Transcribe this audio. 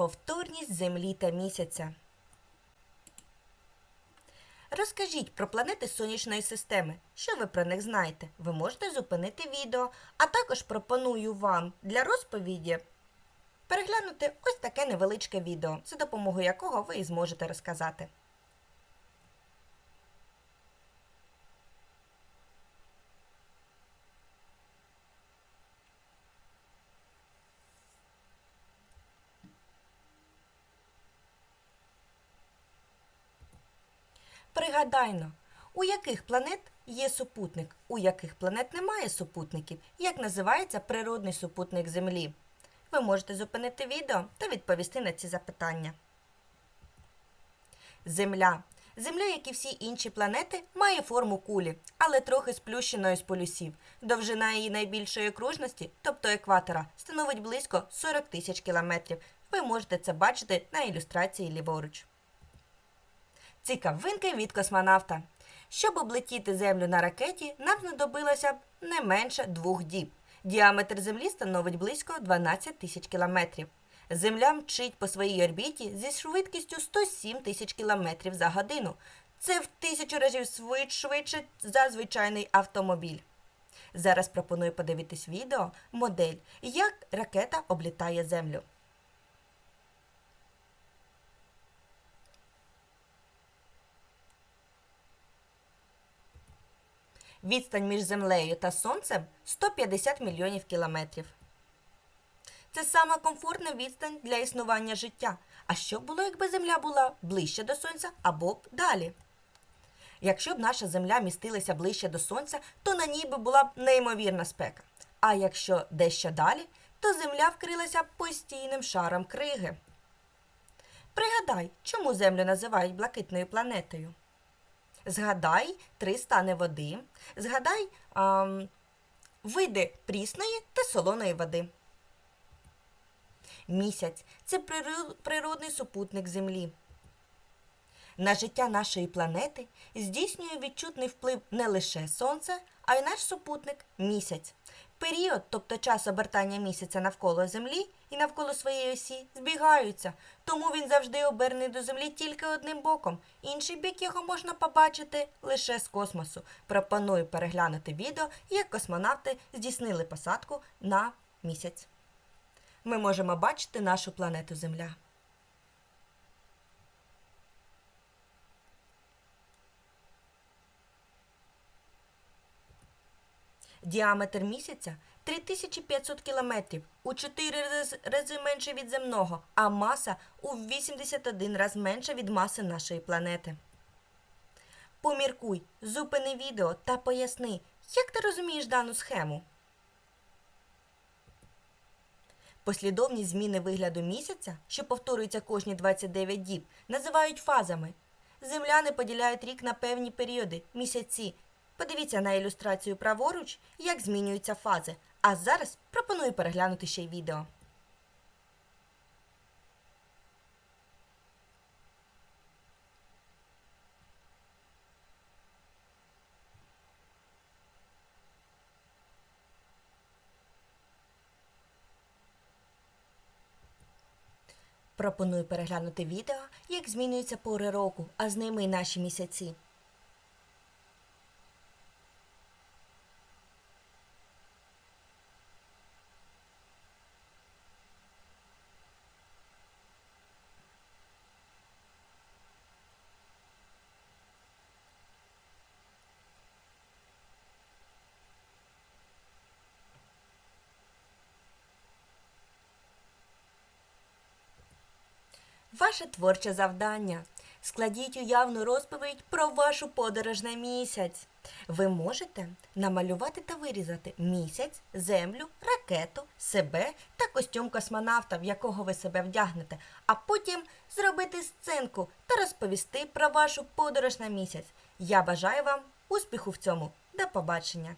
Неповторність Землі та місяця. Розкажіть про планети сонячної системи. Що ви про них знаєте? Ви можете зупинити відео, а також пропоную вам для розповіді переглянути ось таке невеличке відео, за допомогою якого ви і зможете розказати. Пригадайно, у яких планет є супутник, у яких планет немає супутників, як називається природний супутник Землі. Ви можете зупинити відео та відповісти на ці запитання. Земля. Земля, як і всі інші планети, має форму кулі, але трохи сплющеної з полюсів. Довжина її найбільшої окружності, тобто екватора, становить близько 40 тисяч кілометрів. Ви можете це бачити на ілюстрації ліворуч. Цікавинки від космонавта. Щоб облетіти Землю на ракеті, нам знадобилося б не менше двох діб. Діаметр Землі становить близько 12 тисяч кілометрів. Земля мчить по своїй орбіті зі швидкістю 107 тисяч кілометрів за годину. Це в тисячу разів швид- швидше за звичайний автомобіль. Зараз пропоную подивитись відео модель, як ракета облітає Землю. Відстань між Землею та Сонцем 150 мільйонів кілометрів. Це сама комфортна відстань для існування життя. А що б було, якби Земля була ближче до Сонця або б далі? Якщо б наша Земля містилася ближче до Сонця, то на ній би була б неймовірна спека. А якщо дещо далі, то Земля вкрилася постійним шаром криги. Пригадай, чому Землю називають блакитною планетою? Згадай три стани води. Згадай ам, види прісної та солоної води. Місяць це природний супутник Землі. На життя нашої планети здійснює відчутний вплив не лише Сонце, а й наш супутник місяць. Період, тобто час обертання місяця навколо Землі і навколо своєї осі, збігаються, тому він завжди обернений до Землі тільки одним боком. Інший бік його можна побачити лише з космосу. Пропоную переглянути відео, як космонавти здійснили посадку на місяць. Ми можемо бачити нашу планету Земля. Діаметр місяця 3500 кілометрів, у 4 рази менше від земного, а маса у 81 раз менша від маси нашої планети. Поміркуй, зупини відео та поясни, як ти розумієш дану схему. Послідовність зміни вигляду місяця, що повторюється кожні 29 діб, називають фазами. Земляни поділяють рік на певні періоди, місяці. Подивіться на ілюстрацію праворуч, як змінюються фази. А зараз пропоную переглянути ще й відео. Пропоную переглянути відео, як змінюються пори року, а з ними й наші місяці. Ваше творче завдання. Складіть уявну розповідь про вашу подорож на місяць. Ви можете намалювати та вирізати місяць, землю, ракету, себе та костюм космонавта, в якого ви себе вдягнете, а потім зробити сценку та розповісти про вашу подорож на місяць. Я бажаю вам успіху в цьому. До побачення!